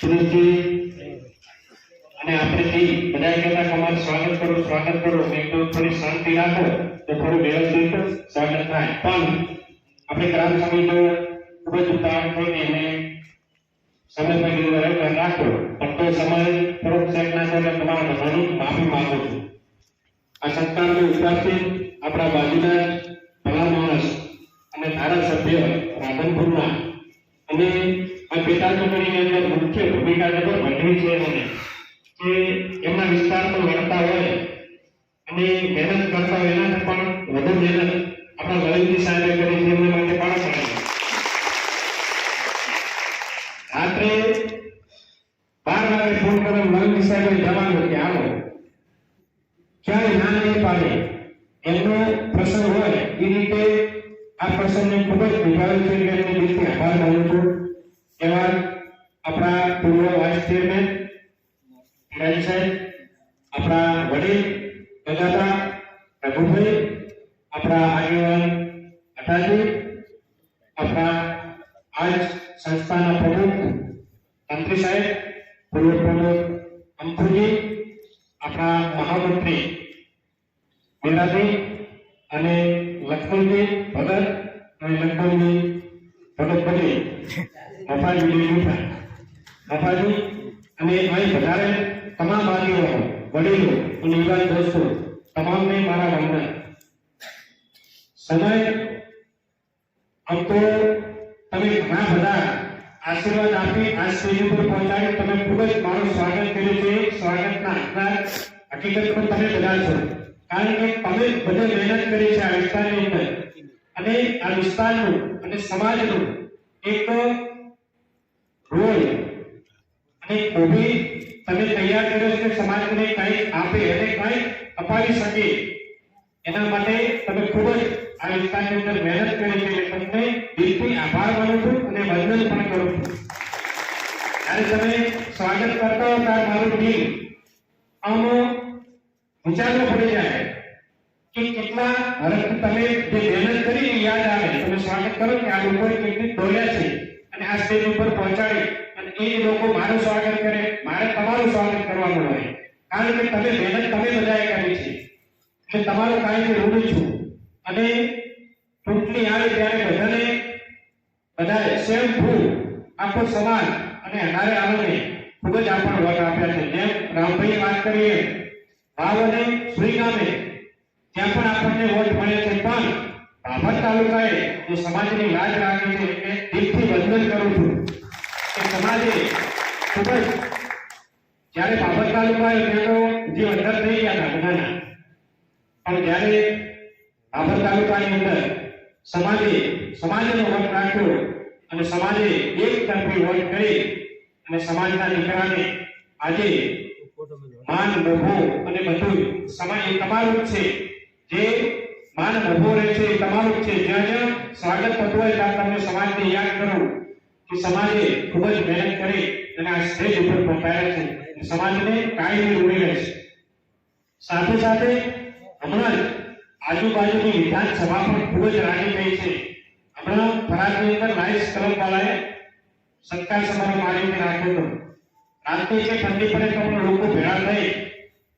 સુરેશજી અને આપણે ટીમ બધા કહેતા કે સ્વાગત કરો સ્વાગત કરો. મેં થોડી શાંતિ રાખો, તો થોડું વ્યવસ્થિત સ્વાગત થાય. પણ આપણે ગ્રામ સમિતિ ખૂબ જ ઉતાવળ થઈને એને સમજમાં કીધું બરાબર રાખો. પણ તો સમય થોડોક સેટ ના થાય તમારા બધાની માફી માંગુ છું. આ સત્કારને ઉપસ્થિત આપણા બાજુના ભલા માણસ અને ધારાસભ્ય રાધનપુરના અને પેટા ચૂંટણીની અંદર મુખ્ય ભૂમિકા જે ભજવી છે એમને. કે એમના વિસ્તાર પર વળતા હોય અને મહેનત કરતા હોય એના પણ વધુ મહેનત આપણા લલિતજી સાહેબે કરી છે, એમના માટે પણ કરે રાત્રે બાર વાગે ફોન કરે લલિતજી સાહેબે જવાનું કે આવો ક્યારે ના નહીં પાડે. એમનો પ્રસંગ હોય એ રીતે આ પ્રસંગને ખૂબ જ નિભાવ્યો છે, એટલે દિલથી આભાર માનું છું. એવા આપણા પૂર્વ વાઇસ ચેરમેન પિરાજી સાહેબ, આપણા વડીલ ગજાતા રઘુભાઈ આપણા આગેવાન અટાજી, આપણા આજ સંસ્થાના પ્રમુખ મંત્રી સાહેબ, પૂર્વ પ્રમુખ અંકુજી આપણા મહામંત્રી મીરાજી અને લક્ષ્મણજી ભગત અને લક્ષ્મણજી ભગતભાઈ મફાજી મુઠા. મફાજી અને અહીં વધારે તમામ આગેવાનો વડીલો અને યુવાન દોસ્તો, તમામને મારા વંદન. સમય આમ તો તમે ઘણા બધા આશીર્વાદ આપી આ સ્ટેજ ઉપર પહોંચાડી તમે ખૂબ જ મારું સ્વાગત કર્યું છે. સ્વાગતના હકદાર પણ તમે બધા છો. કારણ કે તમે બધે મહેનત કરી છે આ વિસ્તારની અંદર. અને આ વિસ્તારનું અને સમાજનું એક રોલ અને ઊભી તમે તૈયાર કર્યો છે સમાજને કંઈક આપે અને કંઈક અપાવી શકે. એના માટે તમે ખૂબ જ આ વિસ્તારની અંદર મહેનત કરી છે તમને દિલથી આભાર માનું છું અને વંદન પણ કરું છું. જ્યારે તમે સ્વાગત કરતા હો ત્યારે મારું દિલ આમ વિચારવું પડી જાય કે કેટલા હરખથી તમે જે મહેનત કરી યાદ આવે. તમે સ્વાગત કરો કે આ લોકોએ કેટલી દોડ્યા છે. અને આ સ્ટેજ ઉપર પહોંચાડી અને એ લોકો મારું સ્વાગત કરે, મારે તમારું સ્વાગત કરવાનું હોય. કારણ કે તમે મહેનત, તમે બધાએ કરી છે. એટલે તમારું કાયમી ઋણી છું. અને ચૂંટણી આવે ત્યારે બધાને, બધાએ સેમ ફૂલ આખો સમાજ અને અનારે આનંદને ખૂબ જ આપણને વોટ આપ્યા છે. જેમ રામભાઈ વાત કરીએ ભાવ અને સુઈ ગામે ત્યાં પણ આપણને વોટ મળે છે, પણ બાબર તાલુકાએ જો સમાજની લાજ રાખી છે એ દિલથી વંદન કરું છું. કે સમાજે ખૂબ જ, જ્યારે બાબત તાલુકાએ આવ્યો જે અંદર થઈ ગયા હતા બધાના, પણ જ્યારે બાબત તાલુકાની અંદર સમાજે, સમાજનો વટ રાખ્યો અને સમાજે એક તરફી વોટ કરી અને સમાજના દીકરાને આજે માન મોભો અને બધું, સમાજ તમારું છે. જે માન ઊભો રહે છે, એ તમારું છે. જ્યાં જ્યાં સ્વાગત થતું હોય ત્યાં તમે સમાજને યાદ કરો કે સમાજે ખૂબ જ મહેનત કરી અને આ સ્ટેજ ઉપર પહોંચાડ્યા છે. સમાજને કાયમી રહે છે. સાથે સાથે હમણાં જ આજુબાજુની વિધાનસભા પણ ખૂબ જ રાજી થઈ છે. હમણાં ફરાજની અંદર લાઈસ કલમવાળાએ સત્કાર સમારોહ આયોજન રાખ્યો હતો. રાત્રે છે ઠંડી પડે તો લોકો ભેળા થઈ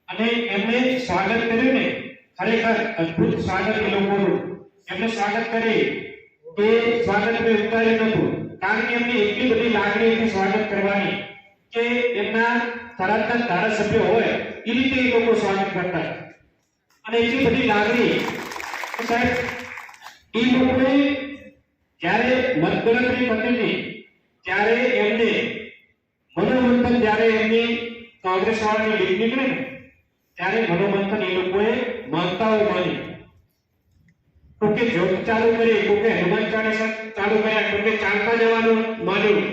અને એમને સ્વાગત કર્યું ને ખરેખર અદ્ભુત સ્વાગત એ લોકોનું. એમને સ્વાગત કરે. એ સ્વાગત મેં ઉતાર્યું નતું કારણ કે એમની એટલી બધી લાગણી હતી સ્વાગત કરવાની કે એમના થરાદના ધારાસભ્ય હોય, એ રીતે એ લોકો સ્વાગત કરતા. અને એટલી બધી લાગણી. સાહેબ, એ લોકોએ જ્યારે મતગણતરી પતી ત્યારે એમને મનોમંથન જ્યારે એમની કોંગ્રેસ વાળાની લીડ નીકળે ને, ત્યારે મનોમંથન એ લોકોએ માનતાઓ માની. કોકે યોગ ચાલુ કરી, કોકે હનુમાન ચાલીસા ચાલુ કર્યા, કોકે ચાલતા જવાનું માન્યું.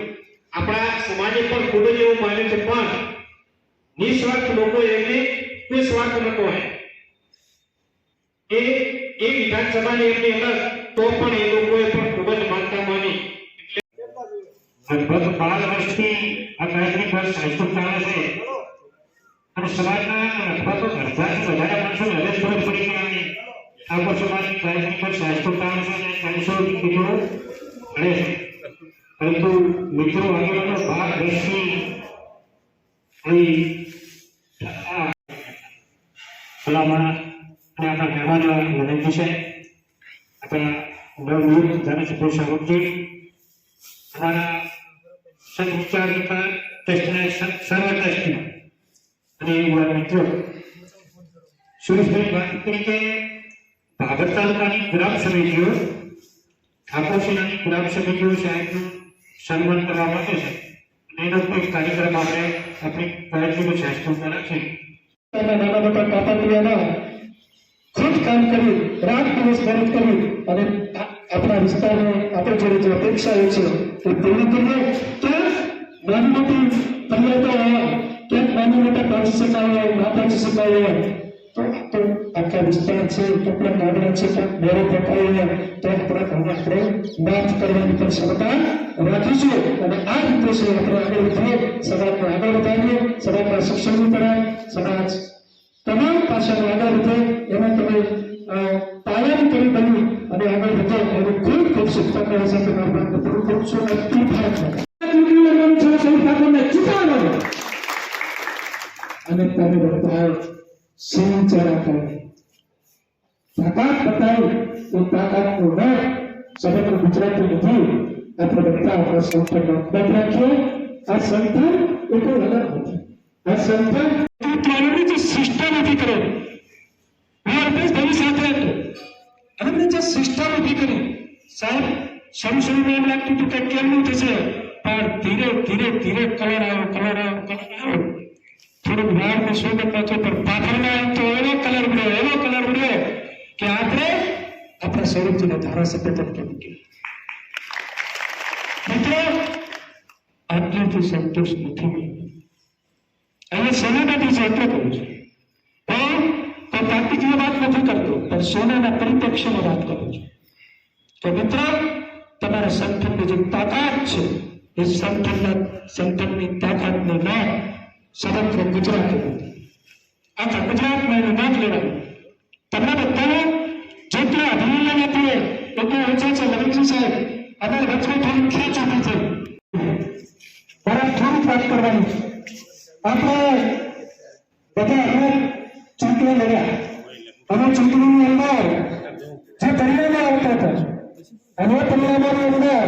આપણા સમાજે પણ ખૂબ જ એવું માન્યું છે, પણ નિસ્વાર્થ લોકો એમને કોઈ સ્વાર્થ નતો હોય એ એ વિધાનસભાની એમની અંદર તો પણ એ લોકોએ પણ ખૂબ જ માનતા માની. લગભગ બાર વર્ષથી આ કાર્યક્રમ સંસ્કૃત ચાલે છે. અને સમાજના કે ઠાકોર સમાજની કાર્યક્રમ પર ચાલીસો મિત્રો મળે છે પરંતુ મિત્રો આગળનો કોઈ આ ભલામણ અને આપણા મહેમાનો વિનંતી છે આપણા નવનિયુક્ત ધારાસભ્ય સ્વરૂપજી અમારા સંઘ વિચાર સર્વ ટ્રસ્ટીઓ અને યુવા મિત્રો સુરેશભાઈ વાત કરી કે ભાગર તાલુકાની ગ્રામ સમિતિઓ ઠાકોરસિંહની ગ્રામ સમિતિઓ સન્માન કરવા માટે છે. એનો કોઈ કાર્યક્રમ આપણે આપણી નાના મોટા કાપાત્રિયાના ખૂબ કામ કર્યું, રાત દિવસ મહેનત કરી અને આપણા વિસ્તારને આપણે જોડે જે અપેક્ષાઓ છે, તે પૂરી કરીએ. ક્યાંક નાની મોટી હોય, ક્યાંક નાની મોટા પહોંચી શકાય ના શકાય આખા વિસ્તાર છે કેટલા ગામડા છે ક્યાંક બેરો પકાય હોય તો આપણે આને આપણે માફ કરવાની પણ ક્ષમતા રાખીશું અને આ રીતે છે આપણે આગળ વધીએ સમાજને આગળ વધારીએ સમાજના શિક્ષણની તરફ સમાજ તમામ પાસાને આગળ વધે એમાં તમે અ, પાયાની કરી બની અને આગળ વધો એનું ખૂબ ખૂબ શુભકામનાઓ સાથે મારું નામ પૂરું કરું છું અને તું ભારત માતા. ચૂંટણી લડવાનું છે સૌ ઠાકોરને જીતાડવાનું. અને તમે બધા સિંહ ચરા કરે તાકાત બતાવી એ તાકાતનું નામ સમગ્ર ગુજરાતી નથી આપણે બધા આપણા સંતાન અપમાન રાખીએ. આ સંતાન એ કોઈ અલગ નથી. આ સંતાન ત્યાંની જે સિસ્ટમ ઊભી કરે હું અલ્પેશભાઈ સાથે હતો અને જે સિસ્ટમ ઊભી કરી, સાહેબ શરૂ શરૂમાં એમ લાગતું હતું કે કેમનું થશે? પણ ધીરે ધીરે ધીરે કલર આવ્યો કલર આવ્યો કલર આવ્યો થોડુંક વાળનો સ્વાગત પાછો પણ પાથરમાં ધારાસભ્ય તરીકે મૂક્યા મિત્રો આટલાથી સંતોષ નથી. અહીંયા સોનાના છે એટલે કહું છું. પણ કોઈ પ્રાકૃતિક વાત નથી કરતો, પણ સોનાના પરિપ્રેક્ષ્યમાં વાત કરું છું. તો મિત્ર, તમારા સંગઠનની જે તાકાત છે, એ સંગઠનના સંગઠનની તાકાતનું નામ સમગ્ર ગુજરાત આખા ગુજરાતમાં એનું નામ લેવાનું. તમને બધાને જેટલા અભિનંદન આપીએ એટલા ઓછા છે લલિતજી સાહેબ અમારે વચમાં થોડી ખેંચ ઊભી થઈ મારા થોડીક વાત કરવાની છે આપણે બધા અમે ચૂંટણી લડ્યા અને ચૂંટણીની અંદર જે પરિણામો આવતા હતા અને એ પરિણામોની અંદર